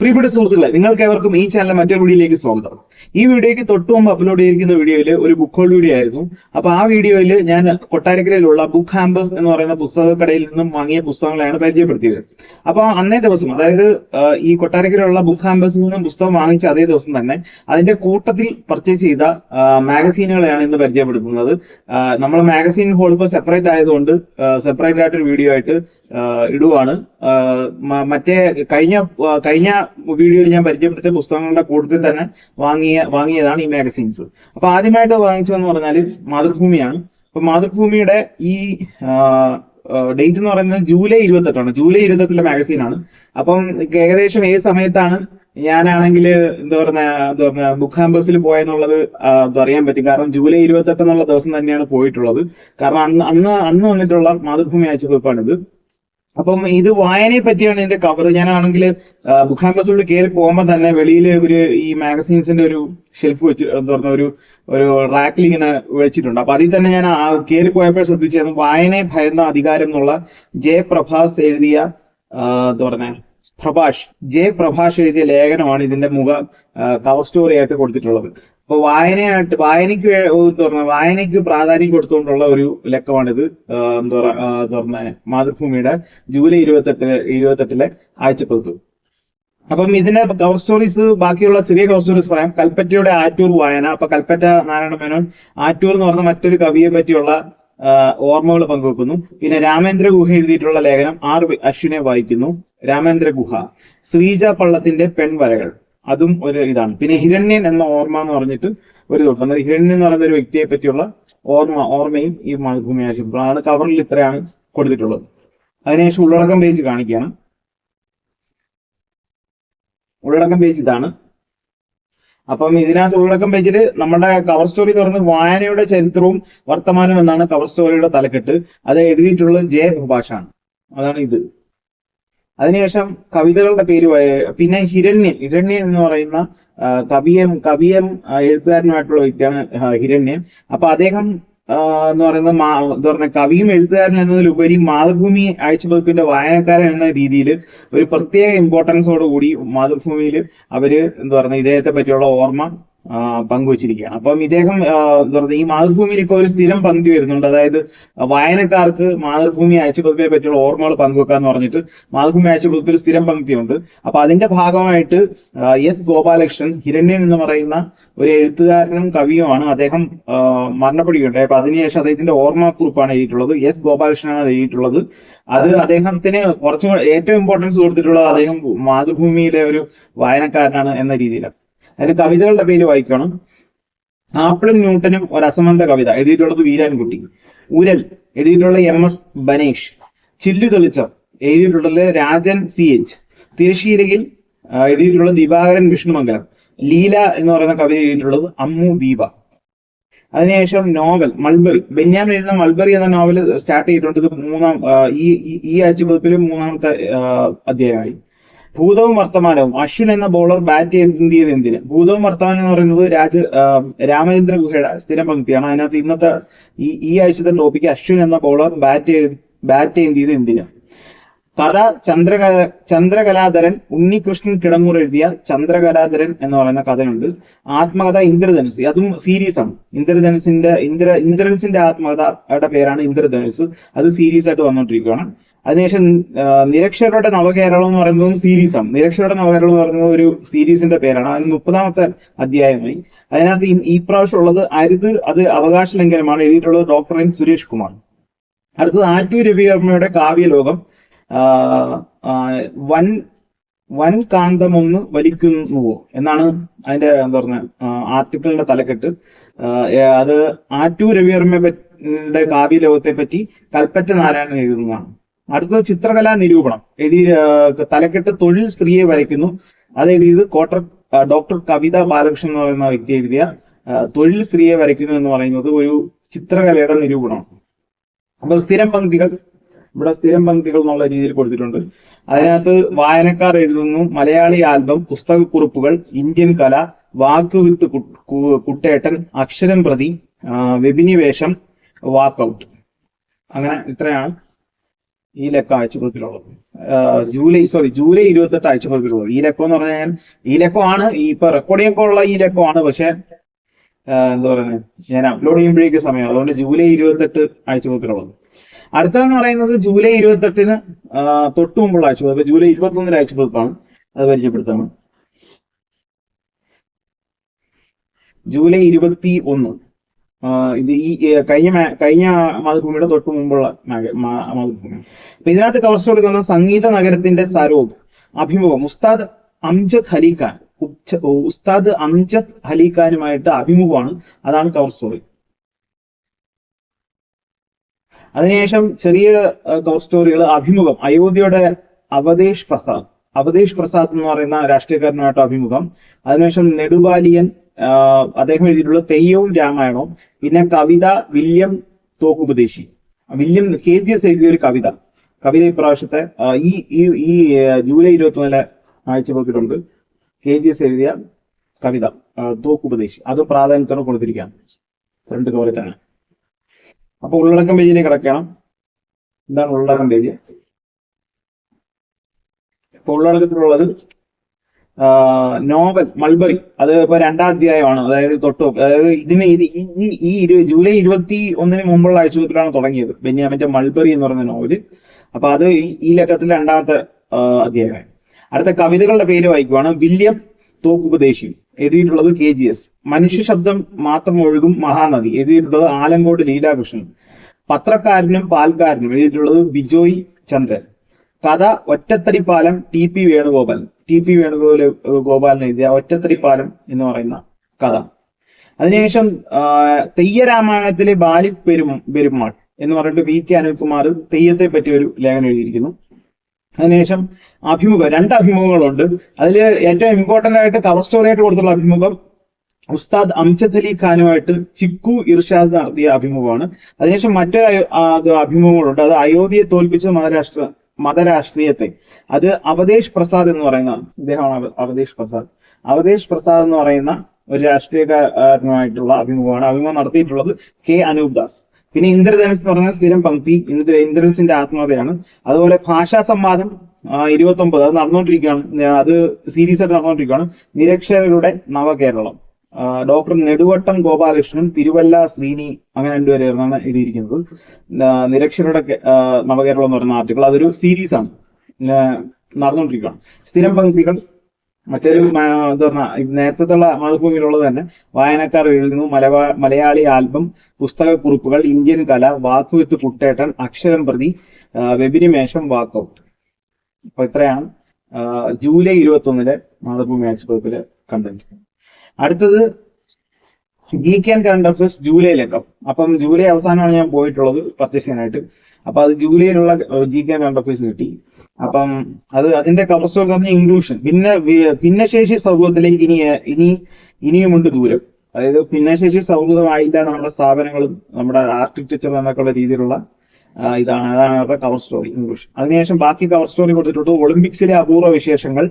പ്രിയപ്പെട്ട സുഹൃത്തുക്കളെ നിങ്ങൾക്ക് ഏവർക്കും ഈ ചാനൽ മറ്റൊരു വീഡിയോയിലേക്ക് സ്വാഗതം. ഈ വീഡിയോയ്ക്ക് തൊട്ട് മുമ്പ് അപ്ലോഡ് ചെയ്തിരിക്കുന്ന വീഡിയോയിൽ ഒരു ബുക്ക് ഹോൾ വീഡിയോ ആയിരുന്നു. അപ്പൊ ആ വീഡിയോയിൽ ഞാൻ കൊട്ടാരക്കരയിലുള്ള ബുക്ക് ഹാമ്പേഴ്സ് എന്ന് പറയുന്ന പുസ്തകക്കടയിൽ നിന്നും വാങ്ങിയ പുസ്തകങ്ങളെയാണ് പരിചയപ്പെടുത്തിയത്. അപ്പൊ അന്നേ ദിവസം അതായത് ഈ കൊട്ടാരക്കരയിലുള്ള ബുക്ക് ഹാമ്പേഴ്സിൽ നിന്നും പുസ്തകം വാങ്ങിച്ച അതേ ദിവസം തന്നെ അതിന്റെ കൂട്ടത്തിൽ പർച്ചേസ് ചെയ്ത മാഗസീനുകളെയാണ് ഇന്ന് പരിചയപ്പെടുത്തുന്നത്. നമ്മൾ മാഗസീൻ ഹോൾ ഇപ്പോൾ സെപ്പറേറ്റ് ആയതുകൊണ്ട് സെപ്പറേറ്റ് ആയിട്ടൊരു വീഡിയോ ആയിട്ട് ഇടുവാണ്. മറ്റേ കഴിഞ്ഞ ആ, കഴിഞ്ഞ വീഡിയോയിൽ ഞാൻ പരിചയപ്പെടുത്തിയ പുസ്തകങ്ങളുടെ കൂട്ടത്തിൽ തന്നെ വാങ്ങിയ വാങ്ങിയതാണ് ഈ മാഗസീൻസ് അപ്പൊ ആദ്യമായിട്ട് വാങ്ങിച്ചതെന്ന് പറഞ്ഞാൽ മാതൃഭൂമിയാണ്. അപ്പൊ മാതൃഭൂമിയുടെ ഈ ഡേറ്റ് എന്ന് പറയുന്നത് ജൂലൈ ഇരുപത്തെട്ടാണ്. ജൂലൈ ഇരുപത്തെട്ടിലെ മാഗസീനാണ് അപ്പം ഏകദേശം ഏത് സമയത്താണ് ഞാനാണെങ്കിൽ എന്താ പറഞ്ഞ എന്താ പറഞ്ഞ ബുക്ക് ഹാമ്പേഴ്സിൽ പോയെന്നുള്ളത് അറിയാൻ പറ്റും. കാരണം ജൂലൈ ഇരുപത്തെട്ട് എന്നുള്ള ദിവസം തന്നെയാണ് പോയിട്ടുള്ളത്. കാരണം അന്ന് അന്ന് അന്ന് വന്നിട്ടുള്ള മാതൃഭൂമി ആഴ്ചക്കുറിപ്പാണിത് അപ്പം ഇത് വായനയെ പറ്റിയാണ് ഇതിന്റെ കവർ ഞാനാണെങ്കിൽ ബുക്ക് ഹാമ്പസിലൂടെ കയറി പോകുമ്പോൾ തന്നെ വെളിയിൽ ഒരു ഈ മാഗസീൻസിന്റെ ഒരു ഷെൽഫ് വെച്ച് പറഞ്ഞ ഒരു ഒരു റാക്കിൽ ഇങ്ങനെ വെച്ചിട്ടുണ്ട്. അപ്പൊ അതിൽ തന്നെ ഞാൻ കയറി പോയപ്പോൾ ശ്രദ്ധിച്ചത് വായനയെ ഭയന്ന അധികാരം എന്നുള്ള ജയപ്രഭാസ് എഴുതിയ പറഞ്ഞ പ്രഭാഷ് ജെ പ്രഭാഷ് എഴുതിയ ലേഖനമാണ് ഇതിന്റെ മുഖ കവർ സ്റ്റോറി ആയിട്ട് കൊടുത്തിട്ടുള്ളത്. അപ്പൊ വായനയായിട്ട് വായനയ്ക്ക് തുറന്ന വായനയ്ക്ക് പ്രാധാന്യം കൊടുത്തുകൊണ്ടുള്ള ഒരു ലക്കമാണിത്. എന്താ പറഞ്ഞ മാതൃഭൂമിയുടെ ജൂലൈ ഇരുപത്തെട്ട് ഇരുപത്തെട്ടിലെ ആഴ്ചപ്പതിപ്പ്. അപ്പം ഇതിന്റെ കവർ സ്റ്റോറീസ് ബാക്കിയുള്ള ചെറിയ കവർ സ്റ്റോറീസ് പറയാം. കൽപ്പറ്റയുടെ ആറ്റൂർ വായന. അപ്പൊ കൽപ്പറ്റ നാരായണ മേനോൻ ആറ്റൂർ എന്ന് പറഞ്ഞ മറ്റൊരു കവിയെ പറ്റിയുള്ള ഓർമ്മകൾ പങ്കുവെക്കുന്നു. പിന്നെ രാമേന്ദ്ര ഗുഹ എഴുതിയിട്ടുള്ള ലേഖനം ആർ അശ്വിനെ വായിക്കുന്നു. രാമേന്ദ്ര ഗുഹ. ശ്രീജ പള്ളത്തിന്റെ പെൺവരകൾ. അതും ഒരു ഇതാണ്. പിന്നെ ഹിരണ്യൻ എന്ന ഓർമ്മ എന്ന് പറഞ്ഞിട്ട് ഒരു ഇതുണ്ട് ഹിരണ്യൻ എന്ന് പറയുന്ന ഒരു വ്യക്തിയെ പറ്റിയുള്ള ഓർമ്മ ഓർമ്മയും ഈ ആശുപത്രി ആണ്. കവറിൽ ഇത്രയാണ് കൊടുത്തിട്ടുള്ളത്. അതിനുശേഷം ഉള്ളടക്കം പേജ് കാണിക്കുകയാണ്. ഉള്ളടക്കം പേജ് ഇതാണ്. അപ്പം ഇതിനകത്ത് ഉള്ളടക്കം പേജിൽ നമ്മുടെ കവർ സ്റ്റോറി എന്ന് പറയുന്നത് വായനയുടെ ചരിത്രവും വർത്തമാനവും എന്നാണ് കവർ സ്റ്റോറിയുടെ തലക്കെട്ട്. അത് എഴുതിയിട്ടുള്ളത് ജെ പ്രഭാഷാണ്. അതാണ് ഇത്. അതിനുശേഷം കവിതകളുടെ പേര് പിന്നെ ഹിരണ്യൻ. ഹിരണ്യൻ എന്ന് പറയുന്ന കവിയം കവിയം എഴുത്തുകാരനുമായിട്ടുള്ള വ്യക്തിയാണ് ഹിരണ്യൻ. അപ്പൊ അദ്ദേഹം എന്ന് പറയുന്നത് എന്താ പറയുക കവിയും എഴുത്തുകാരൻ എന്നതിലുപരി മാതൃഭൂമി ആഴ്ചപ്പതിപ്പിന്റെ വായനക്കാരൻ എന്ന രീതിയിൽ ഒരു പ്രത്യേക ഇമ്പോർട്ടൻസോട് കൂടി മാതൃഭൂമിയിൽ അവർ എന്താ പറയുക ഇദ്ദേഹത്തെ പറ്റിയുള്ള ഓർമ്മ പങ്കുവച്ചിരിക്കുകയാണ്. അപ്പം ഇദ്ദേഹം ഈ മാതൃഭൂമിയിൽ ഇപ്പോൾ ഒരു സ്ഥിരം പങ്ക്തി വരുന്നുണ്ട്. അതായത് വായനക്കാർക്ക് മാതൃഭൂമി ആഴ്ചപ്പതിപ്പിനെ പറ്റിയുള്ള ഓർമ്മകൾ പങ്കുവെക്കാന്ന് പറഞ്ഞിട്ട് മാതൃഭൂമി ആഴ്ചപ്പതിപ്പിൽ സ്ഥിരം പങ്ക്തിയുണ്ട്. അപ്പൊ അതിന്റെ ഭാഗമായിട്ട് എസ് ഗോപാലകൃഷ്ണൻ ഹിരണ്യൻ എന്ന് പറയുന്ന ഒരു എഴുത്തുകാരനും കവിയുമാണ് അദ്ദേഹം മരണപ്പെടുകയുണ്ടായി. അപ്പൊ അതിനുശേഷം അദ്ദേഹത്തിന്റെ ഓർമ്മക്കുറിപ്പാണ് എഴുതിയിട്ടുള്ളത്. എസ് ഗോപാലകൃഷ്ണനാണ് എഴുതിയിട്ടുള്ളത്. അത് അദ്ദേഹത്തിന് കുറച്ചും ഏറ്റവും ഇമ്പോർട്ടൻസ് കൊടുത്തിട്ടുള്ളത് അദ്ദേഹം മാതൃഭൂമിയിലെ ഒരു വായനക്കാരനാണ് എന്ന രീതിയിലാണ്. അതിന് കവിതകളുടെ പേര് വായിക്കണം. ആപ്പിളും ന്യൂട്ടനും ഒരു അസമന്ത കവിത. എഴുതിയിട്ടുള്ളത് വീരാൻകുട്ടി. ഉരൽ. എഴുതിയിട്ടുള്ള എം എസ് ബനേഷ്. ചില്ലു തെളിച്ചം. എഴുതിയിട്ടുള്ളത് രാജൻ സി എച്ച്. തിരശ്ശീലയിൽ എഴുതിയിട്ടുള്ള ദിവാകരൻ വിഷ്ണുമംഗലം. ലീല എന്ന് പറയുന്ന കവിത എഴുതിയിട്ടുള്ളത് അമ്മു ദീപ. അതിനുശേഷം നോവൽ മൾബറി. ബെന്യാമിൻ എഴുതുന്ന മൾബറി എന്ന നോവൽ സ്റ്റാർട്ട് ചെയ്തിട്ടുണ്ട്. ഇത് മൂന്നാം ഈ ഈ- ആഴ്ച പതിപ്പിലും മൂന്നാമത്തെ അധ്യായമായി. ഭൂതവും വർത്തമാനവും. അശ്വിൻ എന്ന ബോളർ ബാറ്റ് ചെയ്ത് എന്തിന്? ഭൂതവും വർത്തമാനം എന്ന് പറയുന്നത് രാജ രാമചന്ദ്ര ഗുഹയുടെ സ്ഥിരം പങ്ക്തിയാണ്. അതിനകത്ത് ഇന്നത്തെ ഈ ഈ ആഴ്ചത്തെ ടോപ്പിക്ക് അശ്വിൻ എന്ന ബോളർ ബാറ്റ് ചെയ്ത് ബാറ്റ് ചെയ്തിയത് എന്തിന്? കഥ ചന്ദ്രകല ചന്ദ്രകലാധരൻ ഉണ്ണികൃഷ്ണൻ കിടങ്ങൂർ എഴുതിയ ചന്ദ്രകലാധരൻ എന്ന് പറയുന്ന കഥയുണ്ട്. ആത്മകഥ ഇന്ദ്രധനുസ്. അതും സീരീസ് ആണ്. ഇന്ദ്രധനുസിന്റെ ഇന്ദ്ര ഇന്ദ്രൻസിന്റെ ആത്മകഥയുടെ പേരാണ് ഇന്ദ്രധനുസ്. അത് സീരീസ് ആയിട്ട് വന്നുകൊണ്ടിരിക്കുകയാണ് അതിനുശേഷം നിരക്ഷരുടെ നവകേരളം എന്ന് പറയുന്നതും സീരീസാണ് നിരക്ഷരുടെ നവകേരളം എന്ന് പറയുന്നത് ഒരു സീരീസിന്റെ പേരാണ്. അതിന് മുപ്പതാമത്തെ അധ്യായമായി. അതിനകത്ത് ഈ- പ്രാവശ്യം ഉള്ളത് അരുത് അത് അവകാശ ലംഘനമാണ് എഴുതിയിട്ടുള്ളത് ഡോക്ടർ എൻ സുരേഷ് കുമാർ. അടുത്തത് ആറ്റു രവിവർമ്മയുടെ കാവ്യലോകം. വൻ വൻ കാന്തമൊന്ന് വലിക്കുന്നുവോ എന്നാണ് അതിന്റെ എന്താ പറഞ്ഞ ആർട്ടിക്കിളിന്റെ തലക്കെട്ട്. അത് ആറ്റു രവിവർമ്മയുടെ കാവ്യലോകത്തെ പറ്റി കൽപ്പറ്റ നാരായണൻ എഴുതുന്നതാണ്. അടുത്തത് ചിത്രകലാ നിരൂപണം. എഴുതി തലക്കെട്ട് തൊഴിൽ സ്ത്രീയെ വരയ്ക്കുന്നു. അത് എഴുതിയത് കോട്ടർ ഡോക്ടർ കവിത ബാലകൃഷ്ണൻ എന്ന് പറയുന്ന വ്യക്തി എഴുതിയ തൊഴിൽ സ്ത്രീയെ വരയ്ക്കുന്നു എന്ന് പറയുന്നത് ഒരു ചിത്രകലയുടെ നിരൂപണമാണ് അപ്പൊ സ്ഥിരം പങ്ക്തികൾ ഇവിടെ സ്ഥിരം പങ്ക്തികൾ എന്നുള്ള രീതിയിൽ കൊടുത്തിട്ടുണ്ട്. അതിനകത്ത് വായനക്കാർ എഴുതുന്നു മലയാളി ആൽബം പുസ്തകക്കുറിപ്പുകൾ ഇന്ത്യൻ കല വാക്ക് വിത്ത് കു- കു- കുട്ടേട്ടൻ അക്ഷരം പ്രതി വെബിനിവേഷം വാക്കൗട്ട്. അങ്ങനെ ഇത്രയാണ്. ഈ ലക്ക ആഴ്ചപ്പതിപ്പിലുള്ളത് ജൂലൈ സോറി ജൂലൈ ഇരുപത്തെട്ട് ആഴ്ചപ്പതിപ്പിലുള്ളത് ഈ ലക്കം എന്ന് പറഞ്ഞാൽ ഈ ലക്കമാണ് ഈ ഇപ്പൊ റെക്കോർഡ് ചെയ്യുമ്പോൾ ഉള്ള ഈ ലക്കമാണ് പക്ഷെ എന്താ പറയുന്നത് ഞാൻ അപ്ലോഡ് ചെയ്യുമ്പോഴേക്ക് സമയം. അതുകൊണ്ട് ജൂലൈ ഇരുപത്തെട്ട് ആഴ്ചപ്പതിപ്പിലുള്ളത് അടുത്തതെന്ന് പറയുന്നത് ജൂലൈ ഇരുപത്തെട്ടിന് തൊട്ട് മുമ്പുള്ള ആഴ്ചപ്പതിപ്പ് ജൂലൈ ഇരുപത്തി ആഴ്ച ആഴ്ചപ്പതിപ്പാണ് അത് പരിചയപ്പെടുത്താണ്. ജൂലൈ ഇരുപത്തി ഒന്ന് ഇത് ഈ കഴിഞ്ഞ കഴിഞ്ഞ മാതൃഭൂമിയുടെ തൊട്ട് മുമ്പുള്ള മാതൃഭൂമി. അപ്പൊ ഇതിനകത്ത് കവർ കൊടുക്കുന്ന സംഗീത നഗരത്തിന്റെ സരോദ് അഭിമുഖം ഉസ്താദ് അംജദ് ഹലിഖാൻ ഉസ്താദ് അംജദ് ഹലിഖാനുമായിട്ട് അഭിമുഖമാണ്. അതാണ് കവർ സ്റ്റോറി അതിനുശേഷം ചെറിയ കവർ സ്റ്റോറികൾ അഭിമുഖം അയോധ്യയുടെ അവതേഷ് പ്രസാദ്. അവതേഷ് പ്രസാദ് എന്ന് പറയുന്ന രാഷ്ട്രീയക്കാരനുമായിട്ട് അഭിമുഖം. അതിനുശേഷം നെടുബാലിയൻ അദ്ദേഹം എഴുതിയിട്ടുള്ള തെയ്യവും രാമായണവും പിന്നെ കവിത വില്യം തോക്കുപദേശി. വില്യം കെ ജി എസ് എഴുതിയ ഒരു കവിത. കവിത ഇപ്രാവശ്യത്തെ ഈ ഈ ജൂലൈ ഇരുപത്തി ഒന്നിലെ പോക്കിട്ടുണ്ട് കെ ജി എസ് എഴുതിയ കവിത തോക്കുപദേശി. അത് പ്രാധാന്യത്തോടെ കൊടുത്തിരിക്കുകയാണ്. രണ്ട് കവറിൽ തന്നെ. അപ്പൊ ഉള്ളടക്കം പേജിനെ കിടക്കണം. എന്താണ് ഉള്ളടക്കം പേജ്? ഇപ്പൊ ഉള്ളടക്കത്തിലുള്ളത് നോവൽ മൾബറി. അത് ഇപ്പൊ രണ്ടാം അധ്യായമാണ്. അതായത് തൊട്ട് അതായത് ഇതിന് ഇത് ഈ- ജൂലൈ ഇരുപത്തി ഒന്നിന് മുമ്പുള്ള ആഴ്ചത്തിലാണ് തുടങ്ങിയത്. ബെന്യാമിന്റെ മൾബറി എന്ന് പറയുന്ന നോവൽ. അപ്പൊ അത് ഈ- ലക്കത്തിലെ രണ്ടാമത്തെ അധ്യായമാണ്. അടുത്ത കവിതകളുടെ പേര് വായിക്കുവാണ് വില്യം തോക്കുപദേശി എഴുതിയിട്ടുള്ളത് കെ ജി എസ്. മനുഷ്യ ശബ്ദം മാത്രം ഒഴുകും മഹാനദി. എഴുതിയിട്ടുള്ളത് ആലങ്കോട് ലീലാകൃഷ്ണൻ. പത്രക്കാരനും പാൽക്കാരനും. എഴുതിയിട്ടുള്ളത് ബിജോയ് ചന്ദ്രൻ. കഥ ഒറ്റത്തടിപ്പാലം T P Venugopal. T P Venugopal Gopalan എഴുതിയ ഒറ്റത്തടിപ്പാലം എന്ന് പറയുന്ന കഥ. അതിനുശേഷം തെയ്യരാമായണത്തിലെ ബാലി പെരും പെരുമാൾ എന്ന് പറഞ്ഞിട്ട് വി കെ അനിൽകുമാർ തെയ്യത്തെ പറ്റി ഒരു ലേഖനം എഴുതിയിരിക്കുന്നു. അതിനുശേഷം അഭിമുഖം രണ്ട് അഭിമുഖങ്ങളുണ്ട്. അതിൽ ഏറ്റവും ഇമ്പോർട്ടന്റ് ആയിട്ട് കവർ സ്റ്റോറി ആയിട്ട് കൊടുത്തുള്ള അഭിമുഖം ഉസ്താദ് അംജദ് അലി ഖാനുമായിട്ട് ചിക്കു ഇർഷാദ് നടത്തിയ അഭിമുഖമാണ്. അതിനുശേഷം മറ്റൊരു അഭിമുഖങ്ങളുണ്ട് അത് അയോധ്യയെ തോൽപ്പിച്ച മതരാഷ്ട്ര മതരാഷ്ട്രീയത്തെ. അത് അവതേഷ് പ്രസാദ് എന്ന് പറയുന്ന അദ്ദേഹമാണ് അവതേഷ് പ്രസാദ്. അവതേഷ് പ്രസാദ് എന്ന് പറയുന്ന ഒരു രാഷ്ട്രീയക്കാരനുമായിട്ടുള്ള അഭിമുഖമാണ് അഭിമുഖം നടത്തിയിട്ടുള്ളത് കെ അനൂപ് ദാസ് പിന്നെ ഇന്ദ്രധനസ് എന്ന് പറയുന്ന സ്ഥിരം പങ്ക്തി ഇന്ദ്ര ഇന്ദ്രൻസിന്റെ ആത്മകഥയാണ് അതുപോലെ ഭാഷാ സംവാദം ഇരുപത്തി ഒമ്പത് അത് നടന്നുകൊണ്ടിരിക്കുകയാണ് അത് സീരീസ് ആയിട്ട് നടന്നുകൊണ്ടിരിക്കുകയാണ് നിരക്ഷരരുടെ നവകേരളം. ഡോക്ടർ നെടുവട്ടം ഗോപാലകൃഷ്ണൻ തിരുവല്ല ശ്രീനി അങ്ങനെ രണ്ടുപേരായിരുന്നാണ് എഴുതിയിരിക്കുന്നത്. നിരക്ഷരുടെ നവകേരളം എന്ന് പറയുന്ന ആർട്ടിക്കിൾ അതൊരു സീരീസ് ആണ്. നടന്നുകൊണ്ടിരിക്കുകയാണ്. സ്ഥിരം പങ്ക്തികൾ മറ്റൊരു എന്താ നേരത്തെ ഉള്ള മാതൃഭൂമിയിലുള്ളത് തന്നെ വായനക്കാർ എഴുതുന്നു മലയാ മലയാളി ആൽബം പുസ്തകക്കുറിപ്പുകൾ ഇന്ത്യൻ കല വാക്കുവിത്ത് കുട്ടേട്ടൻ അക്ഷരം പ്രതി വെബിനിമേഷം വാക്കൗട്ട്. അപ്പൊ ഇത്രയാണ്. ജൂലൈ ഇരുപത്തി ഒന്നിലെ മാതൃഭൂമി ആഴ്ചപ്പതിപ്പിലെ കണ്ടന്റ് അടുത്തത് വീക്ക് ആൻഡ് കറണ്ട് അഫയേഴ്സ് ജൂലൈയിലേക്കും അപ്പം ജൂലൈ അവസാനമാണ് ഞാൻ പോയിട്ടുള്ളത് പർച്ചേസ് ചെയ്യാനായിട്ട്. അപ്പൊ അത് ജൂലൈയിലുള്ള ജി കെ കറണ്ട് അഫയേഴ്സ് കിട്ടി. അപ്പം അത് അതിന്റെ കവർ സ്റ്റോറി പറഞ്ഞ ഇൻക്ലൂഷൻ പിന്നെ ഭിന്നശേഷി സൗഹൃദത്തിലേക്ക് ഇനി ഇനി ഇനിയുമുണ്ട് ദൂരം. അതായത് ഭിന്നശേഷി സൗഹൃദമായില്ല നമ്മുടെ സ്ഥാപനങ്ങളും നമ്മുടെ ആർക്കിടെക്ചർ എന്നൊക്കെ ഉള്ള രീതിയിലുള്ള ഇതാണ് അതാണ് അവരുടെ കവർ സ്റ്റോറി ഇംഗ്ലീഷ് അതിനുശേഷം ബാക്കി കവർ സ്റ്റോറി കൊടുത്തിട്ടുണ്ട്. ഒളിമ്പിക്സിലെ അപൂർവ വിശേഷങ്ങൾ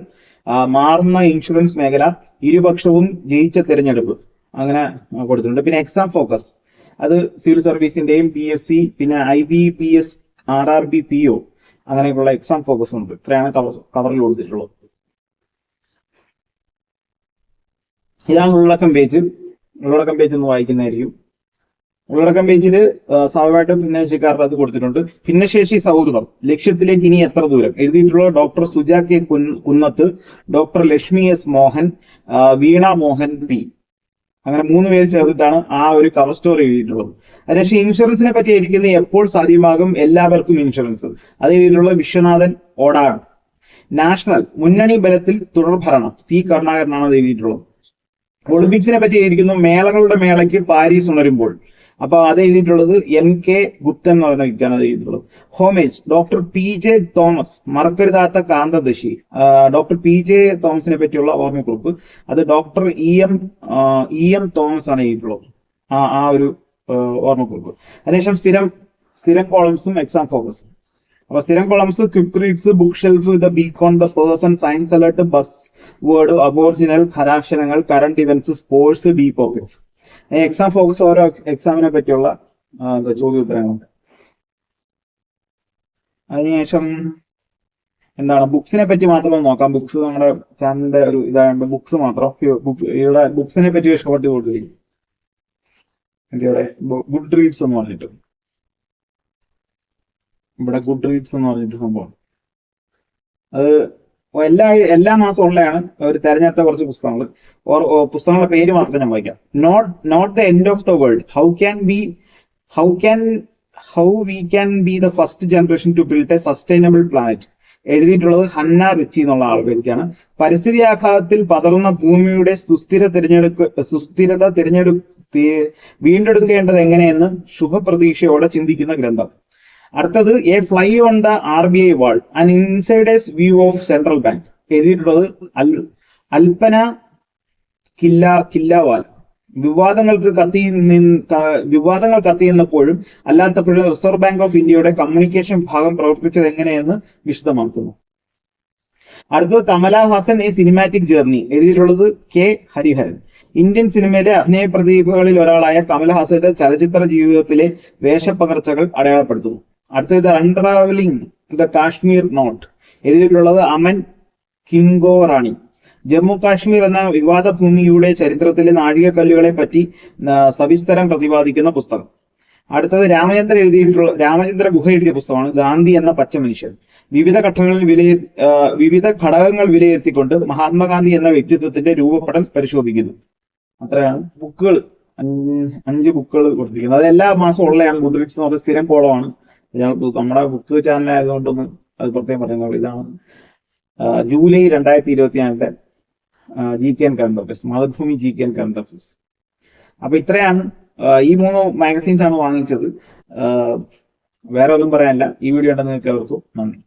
മാറുന്ന ഇൻഷുറൻസ് മേഖല ഇരുപക്ഷവും ജയിച്ച തെരഞ്ഞെടുപ്പ്. അങ്ങനെ കൊടുത്തിട്ടുണ്ട്. പിന്നെ എക്സാം ഫോക്കസ് അത് സിവിൽ സർവീസിന്റെയും പി എസ് സി പിന്നെ I B P S R R B P O അങ്ങനെയൊക്കെയുള്ള എക്സാം ഫോക്കസ് ഉണ്ട്. ഇത്രയാണ് കവർ കവറിൽ കൊടുത്തിട്ടുള്ളത്. ഇതാണ് ഉള്ളടക്കം പേജ് ഉള്ളടക്കം പേജ് ഒന്ന് വായിക്കുന്നതായിരിക്കും. ഉള്ളടക്കം പേജിൽ സ്വാഭാവികമായിട്ടും ഭിന്നശേഷിക്കാരുടെ അത് കൊടുത്തിട്ടുണ്ട്. ഭിന്നശേഷി സൗഹൃദം. ലക്ഷ്യത്തിലേക്ക് ഇനി എത്ര ദൂരം? എഴുതിയിട്ടുള്ള doctor Suja K Kunnath doctor Lakshmi S Mohan Veena Mohan P. അങ്ങനെ മൂന്ന് പേര് ചേർത്തിട്ടാണ് ആ ഒരു കവർ സ്റ്റോറി എഴുതിയിട്ടുള്ളത്. അതിനുശേഷം ഇൻഷുറൻസിനെ പറ്റി എഴുതിക്കുന്നത് എപ്പോൾ സാധ്യമാകും? എല്ലാവർക്കും ഇൻഷുറൻസ്. അത് എഴുതിയിട്ടുള്ള വിശ്വനാഥൻ ഓടാണ്. നാഷണൽ മുന്നണി ബലത്തിൽ തുടർഭരണം. സി കരുണാകരനാണ് അത് എഴുതിയിട്ടുള്ളത്. ഒളിമ്പിക്സിനെ പറ്റി എഴുതിയിരിക്കുന്നു. മേളകളുടെ മേളയ്ക്ക് പാരീസ് ഉണരുമ്പോൾ. അപ്പൊ അത് എഴുതിയിട്ടുള്ളത് എം കെ ഗുപ്തൻ എന്ന് പറയുന്ന വ്യക്തിയാണ് അത് എഴുതിയിട്ടുള്ളത്. Homage doctor P J Thomas മറക്കരുതാത്ത കാന്തദശി ഡോക്ടർ പി ജെ തോമസിനെ പറ്റിയുള്ള ഓർമ്മക്കുറിപ്പ്. അത് doctor E M E M Thomas ആണ് എഴുതിയിട്ടുള്ളത്. ആ ആ ഒരു ഓർമ്മക്കുറിപ്പ്. അതിനുശേഷം സ്ഥിരം സ്ഥിരം കോളംസും എക്സാം ഫോക്കസും അപ്പൊ സ്ഥിരം columns quick reads bookshelf the beacon the person science alert buzzword aboriginal ഖരാക്ഷരങ്ങൾ current events sports D pockets exam focus ഓരോ എക്സാമിനെ പറ്റിയുള്ള ചോദ്യോത്തരങ്ങളുണ്ട് അതിനുശേഷം എന്താണ് ബുക്സിനെ പറ്റി മാത്രം നോക്കാം. ബുക്സ് നമ്മുടെ ചാനലിന്റെ ഒരു ഇതായതുകൊണ്ട് ബുക്സ് മാത്രം. ഇവിടെ ബുക്സിനെ പറ്റി ഒരു ഷോർട്ട് കൊടുത്തിരിക്കും ഇവിടെ ഗുഡ് റീഡ്സ് എന്ന് പറഞ്ഞിട്ട്. ഇവിടെ ഗുഡ് റീഡ്സ് എന്ന് പറഞ്ഞിട്ട് സംഭവം. അത് എല്ലാ എല്ലാ മാസം ഉള്ളതാണ് ഒരു തെരഞ്ഞെടുത്ത കുറച്ച് പുസ്തകങ്ങൾ ഓർ പുസ്തകങ്ങളുടെ പേര് മാത്രം ഞാൻ വായിക്കാം. Not not the end of the world how can be how can how we can be the first generation to build a sustainable planet എഴുതിയിട്ടുള്ളത് ഹന്ന റിച്ചി എന്നുള്ള ആൾ വ്യക്തിയാണ് പരിസ്ഥിതി ആഘാതത്തിൽ പതറുന്ന ഭൂമിയുടെ സുസ്ഥിര തിരഞ്ഞെടുക്ക സുസ്ഥിരത തിരഞ്ഞെടു വീണ്ടെടുക്കേണ്ടത് എങ്ങനെയെന്ന് ശുഭപ്രതീക്ഷയോടെ ചിന്തിക്കുന്ന ഗ്രന്ഥം. അടുത്തത് a fly on the R B I wall and insider's view of central bank എഴുതിയിട്ടുള്ളത് അൽ അൽപ്പന കില്ല കില്ലാവാൽ വിവാദങ്ങൾക്ക് കത്തി വിവാദങ്ങൾ കത്തിയെന്നപ്പോഴും അല്ലാത്തപ്പോഴും റിസർവ് ബാങ്ക് ഓഫ് ഇന്ത്യയുടെ കമ്മ്യൂണിക്കേഷൻ ഭാഗം പ്രവർത്തിച്ചത് എങ്ങനെയെന്ന് വിശദമാക്കുന്നു. അടുത്തത് കമലഹാസൻ എ സിനിമാറ്റിക് ജേർണി എഴുതിയിട്ടുള്ളത് കെ ഹരിഹരൻ. ഇന്ത്യൻ സിനിമയിലെ അഭിനയ പ്രതിഭകളിൽ ഒരാളായ കമലഹാസന്റെ ചലച്ചിത്ര ജീവിതത്തിലെ വേഷപ്പകർച്ചകൾ അടയാളപ്പെടുത്തുന്നു. അടുത്തത് അൺട്രാവലിംഗ് ദ കാശ്മീർ നോട്ട് എഴുതിയിട്ടുള്ളത് അമൻ കിങ്കോ റാണി ജമ്മു കാശ്മീർ എന്ന വിവാദ ഭൂമിയുടെ ചരിത്രത്തിലെ നാഴികക്കല്ലുകളെ പറ്റി സവിസ്തരം പ്രതിപാദിക്കുന്ന പുസ്തകം. അടുത്തത് രാമചന്ദ്ര എഴുതിയിട്ടുള്ള രാമചന്ദ്ര ഗുഹ എഴുതിയ പുസ്തകമാണ് ഗാന്ധി എന്ന പച്ച മനുഷ്യൻ വിവിധ ഘട്ടങ്ങളിൽ വിലയി വിവിധ ഘടകങ്ങൾ വിലയിരുത്തിക്കൊണ്ട് മഹാത്മാഗാന്ധി എന്ന വ്യക്തിത്വത്തിന്റെ രൂപപ്പെടൽ പരിശോധിക്കുന്നു. അത്രയാണ്. ബുക്കുകൾ. അഞ്ച് ബുക്കുകൾ കൊടുത്തിരിക്കുന്നത് അത് എല്ലാ മാസവും ഉള്ളതാണ്. ഗുഡ്രിക്സ് എന്ന് പറഞ്ഞ സ്ഥിരം കോളമാണ്. നമ്മുടെ ബുക്ക് ചാനൽ ആയതുകൊണ്ടൊന്ന് അത് പ്രത്യേകം പറയുന്നുള്ളൂ ഇതാണ് ജൂലൈ രണ്ടായിരത്തി ഇരുപത്തി നാലിന്റെ G K and current affairs Mathrubhumi G K and current affairs അപ്പൊ ഇത്രയാണ് ഈ മൂന്ന് മാഗസീൻസ് ആണ് വാങ്ങിച്ചത്. വേറെ ഒന്നും പറയാനില്ല. ഈ വീഡിയോ ഉണ്ടെന്ന് നിങ്ങൾക്ക് അവർക്കും നന്ദി.